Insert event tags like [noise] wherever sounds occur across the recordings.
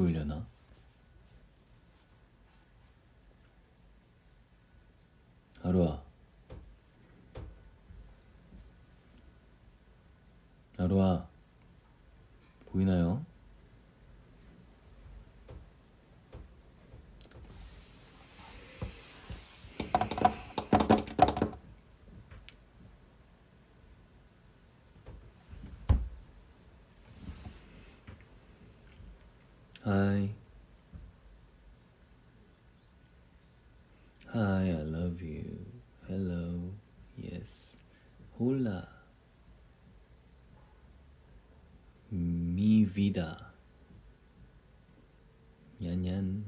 보 Hi. Hi, I love you. Hello. Yes. Hola. Mi vida. Yan yan.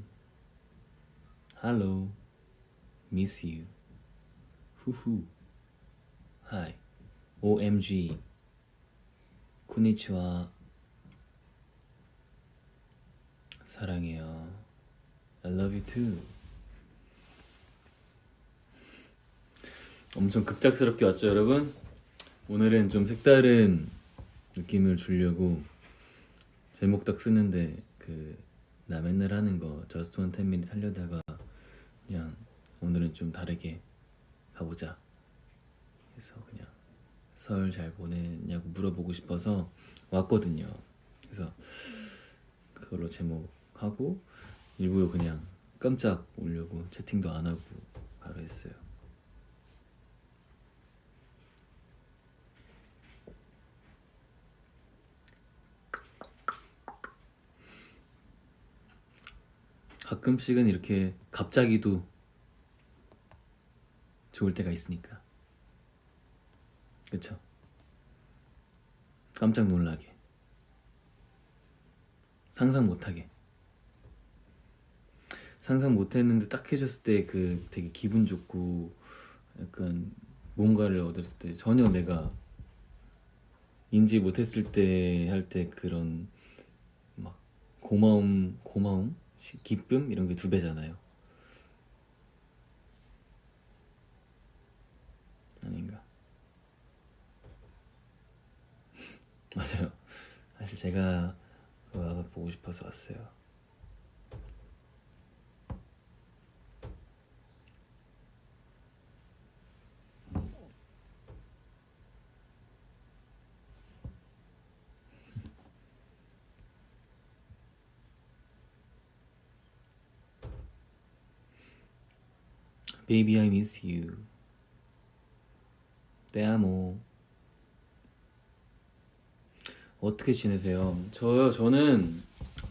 Hello. Miss you. Hoo hoo. Hi. OMG. konnichiwa. 사랑해요. I love you too. 엄청 급작스럽게 왔죠, 여러분? 오늘은 좀 색다른 느낌을 주려고 제목 딱 쓰는데 그 나 맨날 하는 거 저스트 원 텐미닛 하려다가 그냥 오늘은 좀 다르게 가보자. 그래서 그냥 설 잘 보냈냐고 물어보고 싶어서 왔거든요. 그래서 그걸로 제목 하고 일부러 그냥 깜짝 오려고 채팅도 안 하고 바로 했어요. 가끔씩은 이렇게 갑자기도 좋을 때가 있으니까. 그쵸? 깜짝 놀라게. 상상 못하게. 상상 못했는데 딱 해줬을 때 그 되게 기분 좋고 약간 뭔가를 얻었을 때 전혀 내가 인지 못했을 때 할 때 그런 막 고마움, 고마움, 시- 기쁨 이런 게 두 배잖아요. 아닌가? [laughs] 맞아요. 사실 제가 로아가 보고 싶어서 왔어요. Baby, I miss you. Te amo. 어떻게 지내세요? 저 저는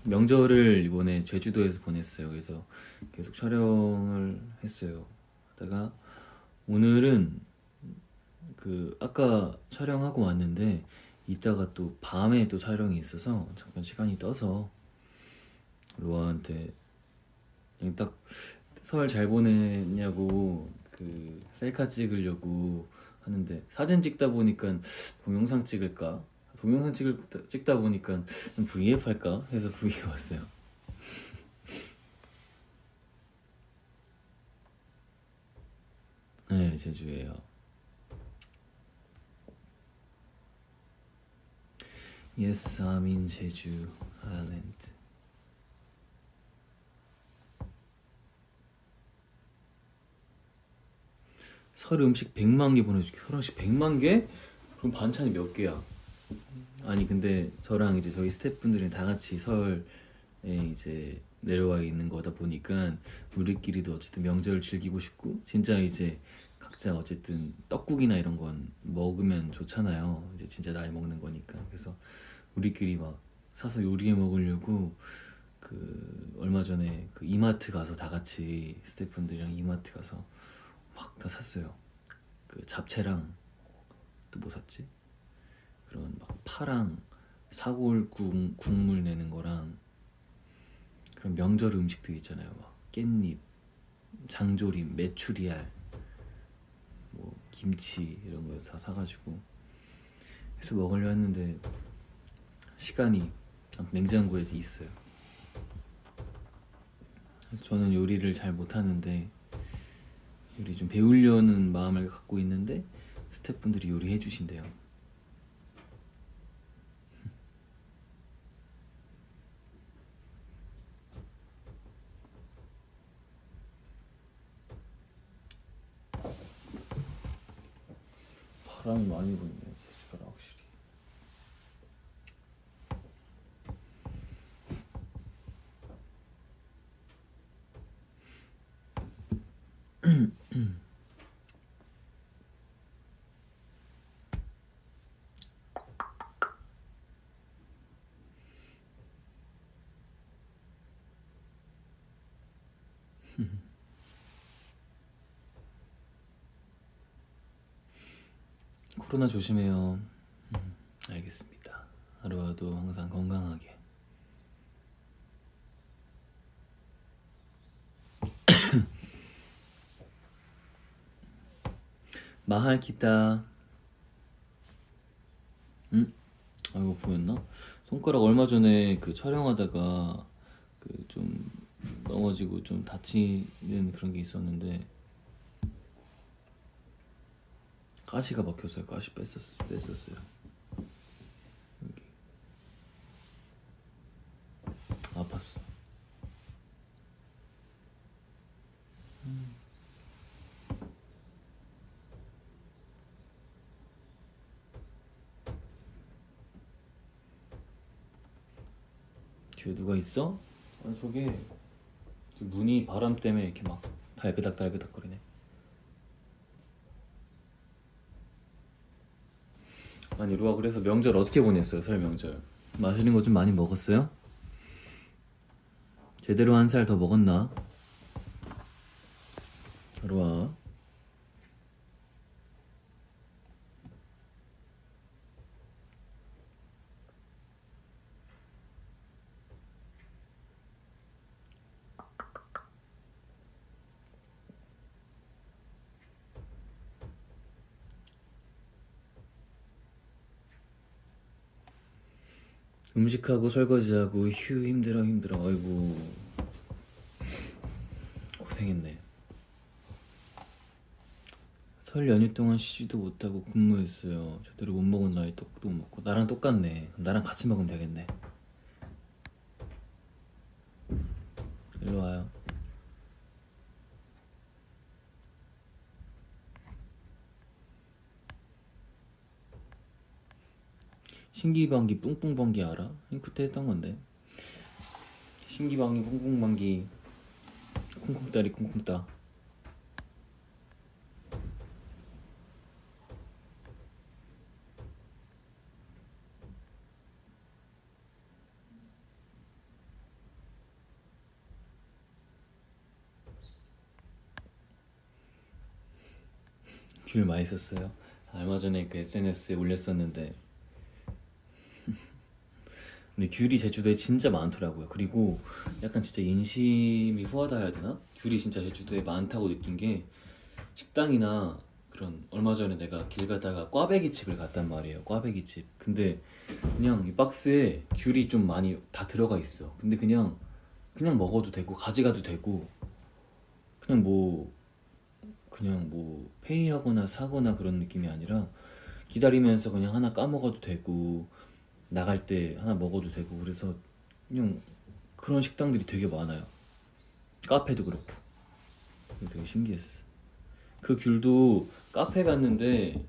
명절을 이번에 제주도에서 보냈어요. 그래서 계속 촬영을 했어요. 하다가 오늘은 그 아까 촬영하고 왔는데 이따가 또 밤에 또 촬영이 있어서 잠깐 시간이 떠서 로아한테 딱 설 잘 보냈냐고 그 셀카 찍으려고 하는데 사진 찍다 보니까 동영상 찍을까? 동영상 찍을 찍다 보니까 V앱 할까 해서 V앱 왔어요. 네, 제주예요. Yes, I'm in 제주 Island. 설 음식 100만 개 보내줄게. 설 음식 100만 개? 그럼 반찬이 몇 개야? 아니 근데 저랑 이제 저희 스태프분들이 다 같이 설에 이제 내려와 있는 거다 보니까 우리끼리도 어쨌든 명절을 즐기고 싶고 진짜 이제 각자 어쨌든 떡국이나 이런 건 먹으면 좋잖아요. 이제 진짜 나이 먹는 거니까. 그래서 우리끼리 막 사서 요리해 먹으려고 그 얼마 전에 그 이마트 가서 다 같이 스태프분들이랑 이마트 가서 막 다 샀어요. 그 잡채랑 또 뭐 샀지? 그런 막 파랑 사골 국, 국물 내는 거랑 그런 명절 음식들 있잖아요. 막 깻잎, 장조림, 메추리알, 뭐 김치 이런 거 다 사가지고 해서 먹으려 했는데 시간이 냉장고에 있어요. 그래서 저는 요리를 잘 못하는데 요리 좀 배우려는 마음을 갖고 있는데 스태프분들이 요리해 주신대요. 바람이 많이 부네. 코로나 조심해요. 음, 알겠습니다. 하루하루 항상 건강하게. [coughs] 마할 기타. 응? 아 이거 보였나? 손가락 얼마 전에 그 촬영하다가 그 좀 넘어지고 좀 다치는 그런 게 있었는데 가시가 막혀서요. 가시 뺐었 뺐었어요. 여기 아팠어. 음. 뒤에 누가 있어? 아 저게 저 문이 바람 때문에 이렇게 막 달그닥 달그닥 거리네. 아니 루아 그래서 명절 어떻게 보냈어요? 설 명절 맛있는 거 좀 많이 먹었어요? 제대로 한 살 더 먹었나? 루아 음식하고 설거지하고 휴 힘들어 힘들어. 아이고. 고생했네. 설 연휴 동안 쉬지도 못하고 근무했어요. 제대로 못 먹은 나이 떡도 못 먹고. 나랑 똑같네. 나랑 같이 먹으면 되겠네. 일로 와요 신기방기 뿡뿡방기 알아? 그때 했던 건데. 신기방기 뿡뿡방기 쿵쿵따리 쿵쿵따. 귤 많이 썼어요. 얼마 전에 그 SNS에 올렸었는데 근데 귤이 제주도에 진짜 많더라고요. 그리고 약간 진짜 인심이 후하다 해야 되나? 귤이 진짜 제주도에 많다고 느낀 게 식당이나 그런 얼마 전에 내가 길 가다가 꽈배기 집을 갔단 말이에요. 꽈배기 집. 근데 그냥 이 박스에 귤이 좀 많이 다 들어가 있어. 근데 그냥 그냥 먹어도 되고 가져가도 되고 그냥 뭐 그냥 뭐 페이하거나 사거나 그런 느낌이 아니라 기다리면서 그냥 하나 까먹어도 되고 나갈 때 하나 먹어도 되고 그래서 그냥 그런 식당들이 되게 많아요. 카페도 그렇고. 되게 신기했어. 그 귤도 카페 갔는데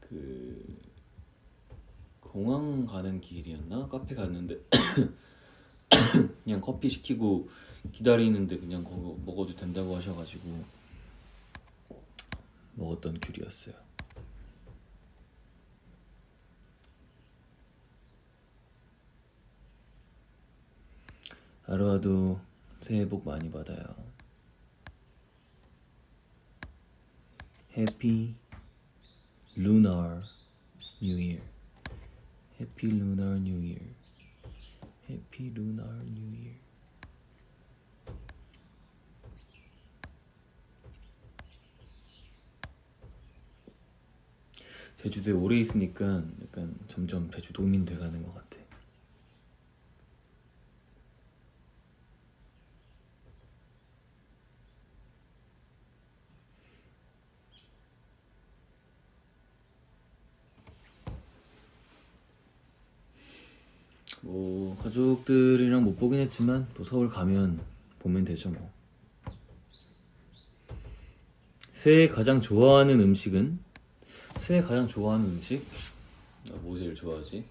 그 공항 가는 길이었나? 카페 갔는데 [coughs] 그냥 커피 시키고 기다리는데 그냥 그거 먹어도 된다고 하셔가지고 먹었던 귤이었어요. 하루하루 새해 복 많이 받아요. Happy Lunar New Year. Happy Lunar New Year. Happy Lunar New Year. 제주도에 오래 있으니까 약간 점점 제주도민 돼가는 것 같아. 뭐 가족들이랑 못 보긴 했지만 또 서울 가면 보면 되죠 뭐. 새해 가장 좋아하는 음식은 새해 가장 좋아하는 음식? 나 뭐 제일 좋아하지?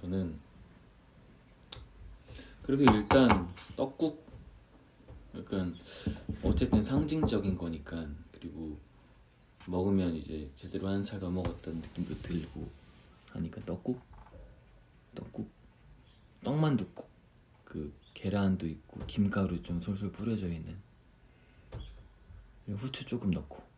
저는 그래도 일단 떡국 약간 어쨌든 상징적인 거니까 그리고 먹으면 이제 제대로 한 살 가 먹었다는 느낌도 들고 하니까 떡국 떡국 떡만둣국 그 계란도 있고 김가루 좀 솔솔 뿌려져 있는. 후추 조금 넣고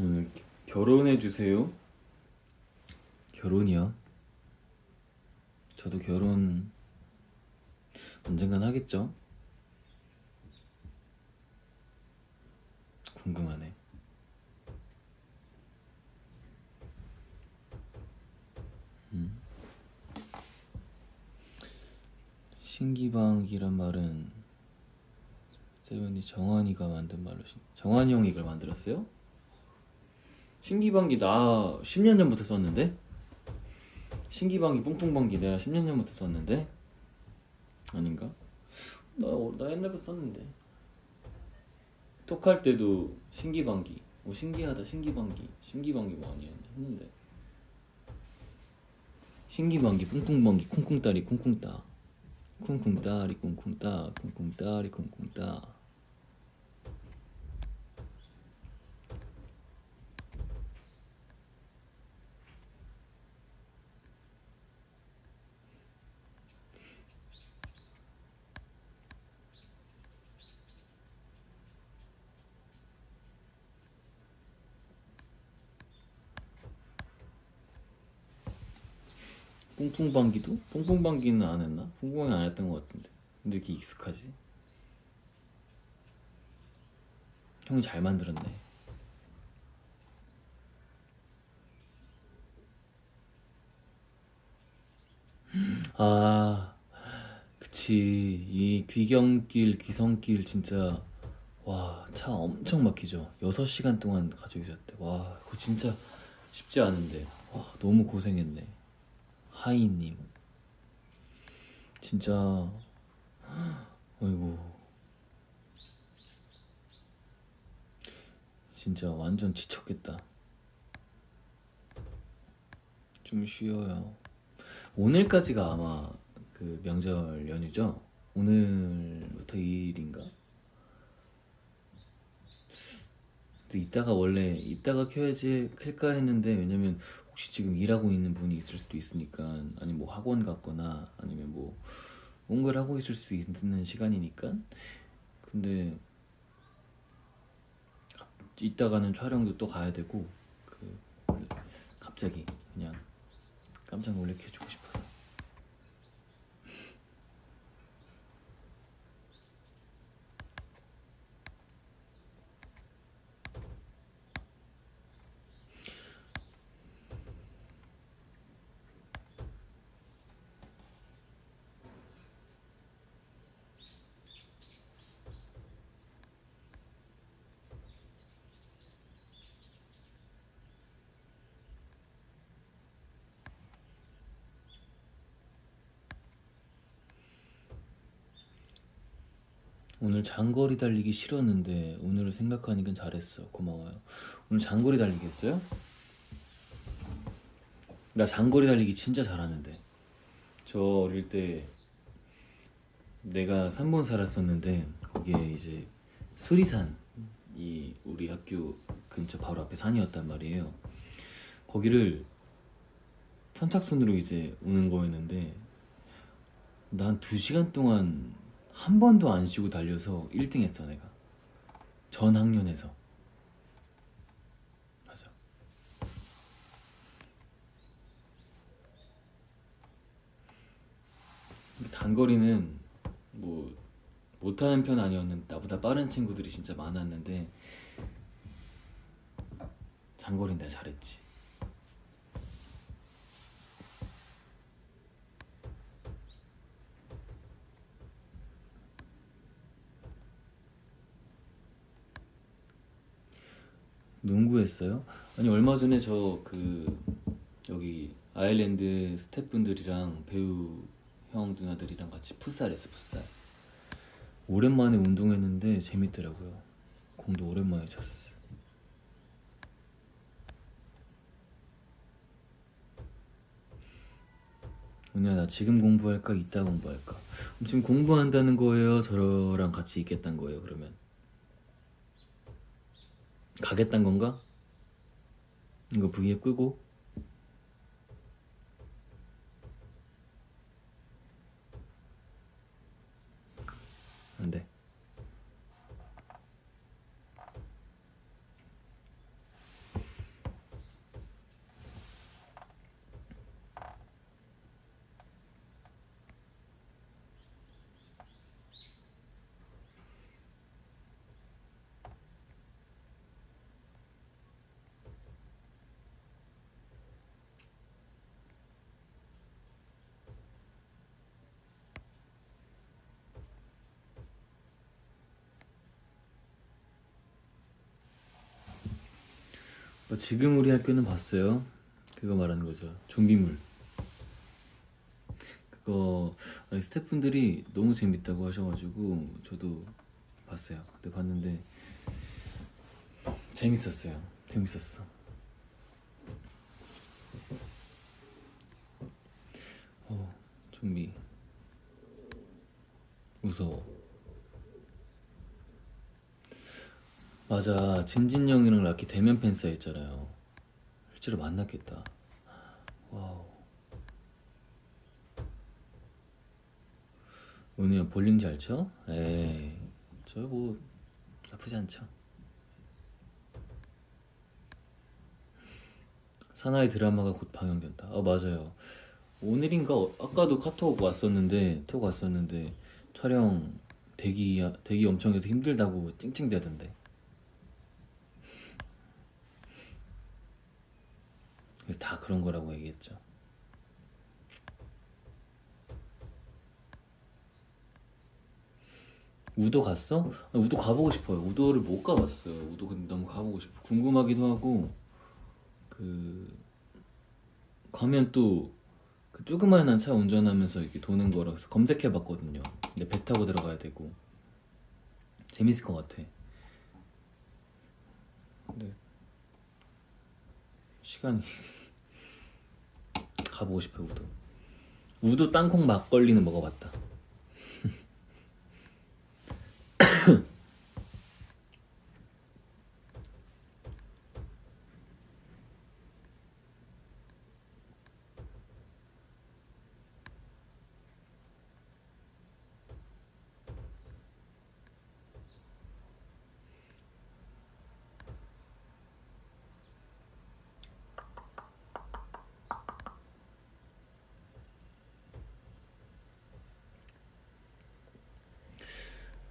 오늘 결혼해 주세요. 결혼이요? 저도 결혼 언젠간 하겠죠? 궁금하네. 음. 신기방이란 말은 세븐이 정환이가 만든 말로 신- 정환이 형이 이걸 만들었어요? 신기방기 나 10년 전부터 썼는데? 신기방기 뿡뿡방기 내가 10년 전부터 썼는데? 아닌가? 나, 어, 나 옛날부터 썼는데. 톡할 때도 신기방기 뭐 신기하다 신기방기 신기방기 뭐 아니야 했는데. 신기방기 뿡뿡방기 쿵쿵따리 쿵쿵따. 쿵쿵따리 쿵쿵따 쿵쿵따리 쿵쿵따 뿡뿡방기도? 뿡뿡방기는 안 했나? 뿡뿡이 안 했던 것 같은데. 근데 이렇게 익숙하지? 형이 잘 만들었네. 아 그치. 이 귀경길 귀성길 진짜 와 차 엄청 막히죠? 6시간 동안 가지고 계셨대. 와 그거 진짜 쉽지 않은데. 와 너무 고생했네 하이님. 진짜 어이구. 진짜 완전 지쳤겠다. 좀 쉬어요. 오늘까지가 아마 그 명절 연휴죠? 오늘부터 2일인가? 근데 이따가 원래 이따가 켜야지 켤까 했는데 왜냐면 혹시 지금 일하고 있는 분이 있을 수도 있으니까 아니면 뭐 학원 갔거나 아니면 뭐 뭔가를 하고 있을 수 있는 시간이니까. 근데 갑- 이따가는 촬영도 또 가야 되고 그 갑자기 그냥 깜짝 놀래켜 주고 싶어서 오늘 장거리 달리기 싫었는데 오늘을 생각하니까 잘했어. 고마워요. 오늘 장거리 달리기 했어요? 나 장거리 달리기 진짜 잘하는데. 저 어릴 때 내가 3번 살았었는데 거기에 이제 수리산 이 우리 학교 근처 바로 앞에 산이었단 말이에요. 거기를 선착순으로 이제 오는 거였는데 난두 시간 동안 한 번도 안 쉬고 달려서 1등 했어 내가. 전 학년에서. 맞아. 단거리는 뭐 못하는 편 아니었는데 나보다 빠른 친구들이 진짜 많았는데 장거리는 내가 잘했지. 농구했어요? 아니 얼마 전에 저 그 여기 아일랜드 스태프분들이랑 배우 형 누나들이랑 같이 풋살했어 풋살. 오랜만에 운동했는데 재밌더라고요. 공도 오랜만에 쳤어. 은혜야 나 지금 공부할까 이따 공부할까? 지금 공부한다는 거예요? 저랑 같이 있겠다는 거예요? 그러면 가겠다는 건가? 이거 V에 끄고 안 돼. 뭐 지금 우리 학교는 봤어요. 그거 말하는 거죠. 좀비물. 그거 아니, 스태프분들이 너무 재밌다고 하셔가지고 저도 봤어요. 그때 봤는데 재밌었어요. 재밌었어. 어, 좀비. 무서워. 맞아. 진진 형이랑 라키 대면 팬싸 했잖아요. 실제로 만났겠다. 와우. 은우야 볼링 잘 쳐? 에이. 저뭐 나쁘지 않죠. 사나이 드라마가 곧 방영된다. 아 맞아요. 오늘인가 어- 아까도 카톡 왔었는데 톡 왔었는데 촬영 대기 대기 엄청 해서 힘들다고 찡찡대던데 그래서 다 그런 거라고 얘기했죠. 우도 갔어? 아, 우도 가보고 싶어요. 우도를 못 가봤어요. 우도 근데 너무 가보고 싶어. 궁금하기도 하고 그 가면 또 그 조그마한 차 운전하면서 이렇게 도는 거라 그래서 검색해봤거든요. 근데 배 타고 들어가야 되고 재밌을 것 같아. 근데 시간이 [laughs] 가보고 싶어요 우도. 우도 땅콩 막걸리는 먹어봤다 [laughs] [coughs]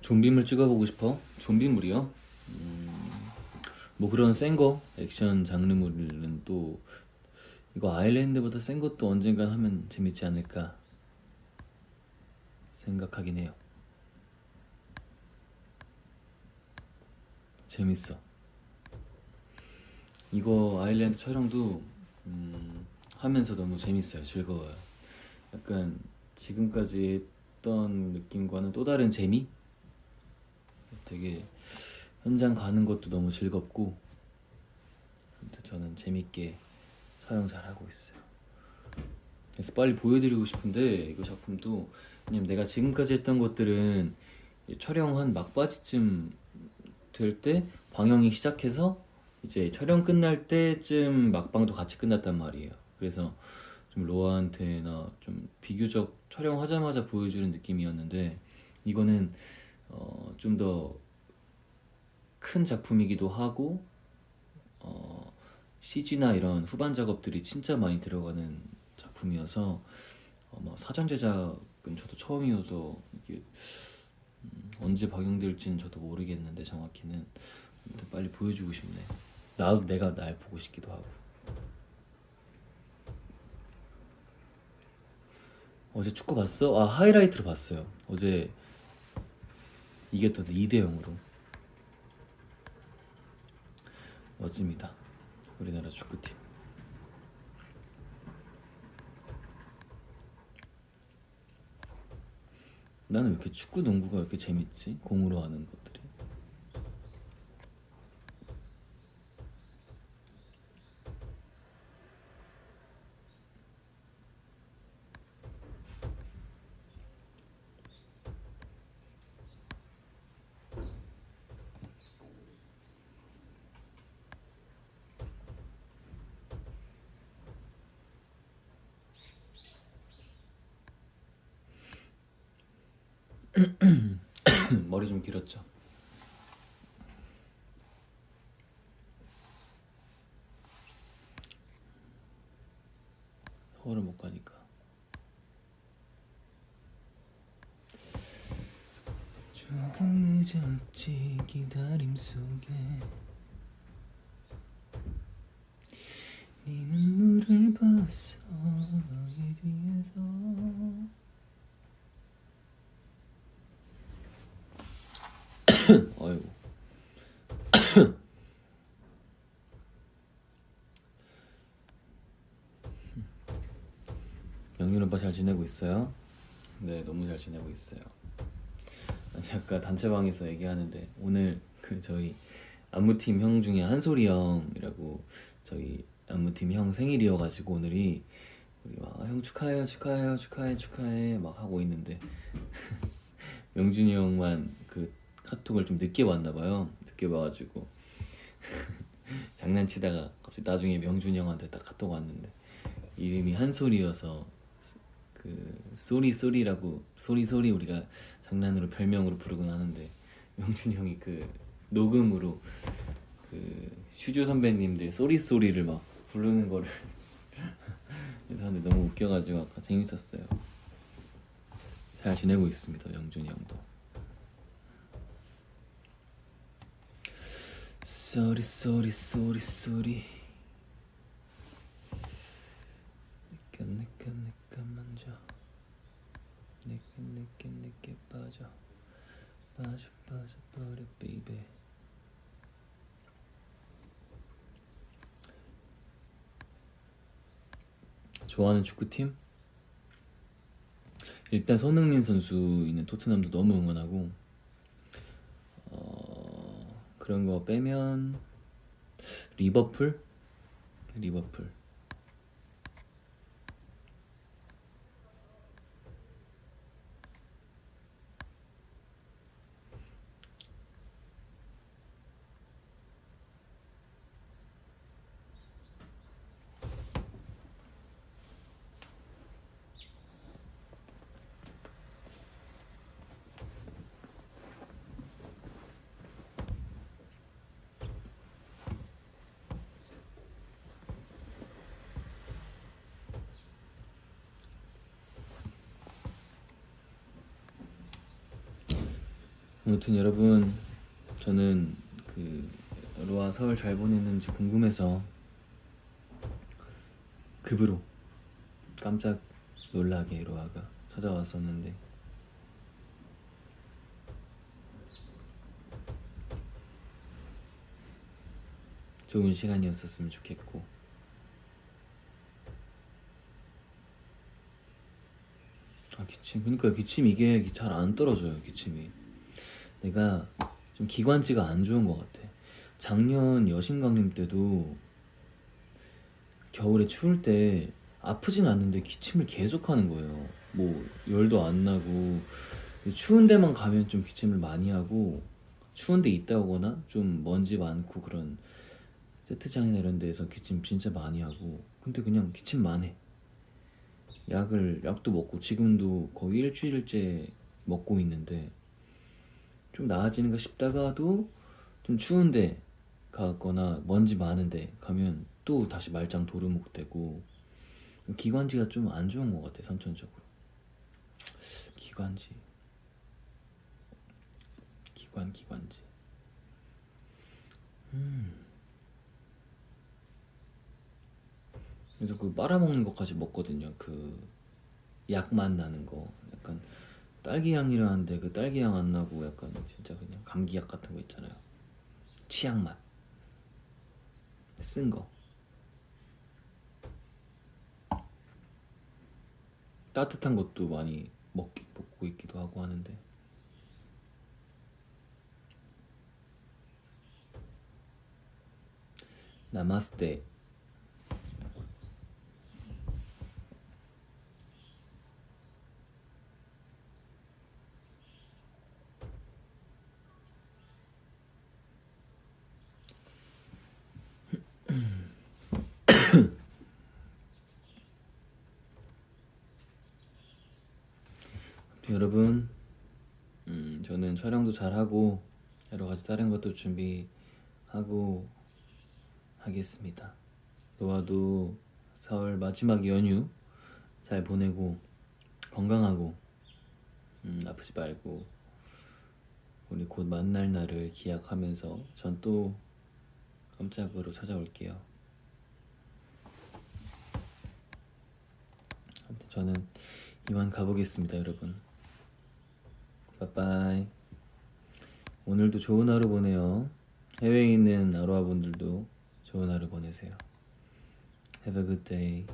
좀비물 찍어보고 싶어? 좀비물이요? 음, 뭐 그런 센 거 액션 장르물은 또 이거 아일랜드보다 센 것도 언젠간 하면 재밌지 않을까 생각하긴 해요 재밌어 이거 아일랜드 촬영도 음, 하면서 너무 재밌어요 즐거워요 약간 지금까지 했던 느낌과는 또 다른 재미? 되게 현장 가는 것도 너무 즐겁고 아무튼 저는 재밌게 촬영 잘 하고 있어요. 그래서 빨리 보여드리고 싶은데 이거 작품도 왜냐면 내가 지금까지 했던 것들은 이 촬영한 막바지쯤 될 때 방영이 시작해서 이제 촬영 끝날 때쯤 막방도 같이 끝났단 말이에요. 그래서 좀 로아한테나 좀 비교적 촬영하자마자 보여주는 느낌이었는데 이거는 어, 좀 더 큰 작품이기도 하고 어, CG나 이런 후반 작업들이 진짜 많이 들어가는 작품이어서 어, 뭐 사전 제작은 저도 처음이어서 이게 음, 언제 박용될지는 저도 모르겠는데 정확히는 빨리 보여주고 싶네. 나도 내가 날 보고 싶기도 하고. 어제 축구 봤어? 아 하이라이트로 봤어요. 어제 이겼던데 2대 0으로. 멋집니다. 우리나라 축구팀. 나는 왜 이렇게 축구 농구가 왜 이렇게 재밌지? 공으로 하는 것들이. 머리 좀 길었죠. 서울을 못 가니까. 조금 늦었지 기다림 속에 네 눈물을 봤어 너에 비해서 어이구. 영윤 오빠 잘 지내고 있어요? 네, 너무 잘 지내고 있어요. 아니 아까 단체방에서 얘기하는데 오늘 그 저희 안무팀 형 중에 한솔이 형이라고 저희 안무팀 형 생일이어가지고 오늘이 우리 막형 축하해요 축하해요 축하해 축하해 막 하고 있는데 [laughs] 명준이 형만 그 카톡을 좀 늦게 봤나 봐요. 늦게 봐가지고 [laughs] 장난치다가 갑자기 나중에 명준이 형한테 딱 카톡 왔는데 이름이 한솔이어서 스- 그 쏘리 쏘리라고 쏘리 쏘리 우리가 장난으로 별명으로 부르곤 하는데 명준이 형이 그 녹음으로 그 슈즈 선배님들 쏘리 쏘리를 막 부르는 거를 [laughs] 그래서 하는데 너무 웃겨가지고 아까 재밌었어요. 잘 지내고 있습니다, 영준이 형도. 쏘리 쏘리 쏘리 내꺼 내꺼 내꺼 먼저 내꺼 내꺼 빠져. 빠져 빠져 버려 베이베 좋아하는 축구팀? 일단 손흥민 선수 있는 토트넘도 너무 응원하고 어, 그런 거 빼면 리버풀? 리버풀 아무튼 여러분 저는 그 로아 서울 잘 보냈는지 궁금해서 급으로 깜짝 놀라게 로아가 찾아왔었는데. 좋은 시간이었었으면 좋겠고. 아 기침 그러니까 기침 이게 잘 안 떨어져요 기침이 내가 좀 기관지가 안 좋은 것 같아. 작년 여신강림 때도 겨울에 추울 때 아프진 않는데 기침을 계속 하는 거예요. 뭐 열도 안 나고. 추운 데만 가면 좀 기침을 많이 하고 추운 데 있다 오거나 좀 먼지 많고 그런 세트장이나 이런 데에서 기침 진짜 많이 하고. 근데 그냥 기침만 해. 약을 약도 먹고 지금도 거의 일주일째 먹고 있는데 좀 나아지는가 싶다가도 좀 추운데 가거나 먼지 많은데 가면 또 다시 말짱 도루묵 되고 기관지가 좀 안 좋은 것 같아 선천적으로 기관지 기관 기관지. 음. 그래서 그 빨아먹는 것까지 먹거든요. 그 약맛 나는 거. 약간 딸기 향이라는데 그 딸기 향 안 나고 약간 진짜 그냥 감기약 같은 거 있잖아요. 치약 맛. 쓴 거. 따뜻한 것도 많이 먹기, 먹고 있기도 하고 하는데 나마스테 아무튼 여러분 음, 저는 촬영도 잘하고 여러 가지 다른 것도 준비하고 하겠습니다. 노아도 4월 마지막 연휴 잘 보내고 건강하고 음, 아프지 말고 우리 곧 만날 날을 기약하면서 전 또 깜짝으로 찾아올게요. 아무튼 저는 이만 가보겠습니다, 여러분. 빠빠이. 오늘도 좋은 하루 보내요. 해외에 있는 아로하 분들도 좋은 하루 보내세요. Have a good day.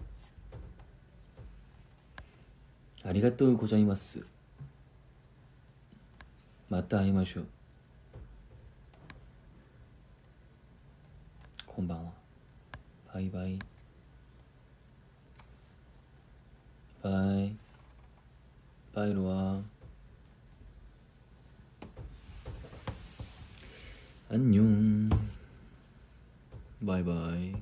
아리가또 고자이마스. 맞다 하이마쇼. 곤방와. 바이바이. 바이. 바이로와. 안녕. 바이바이.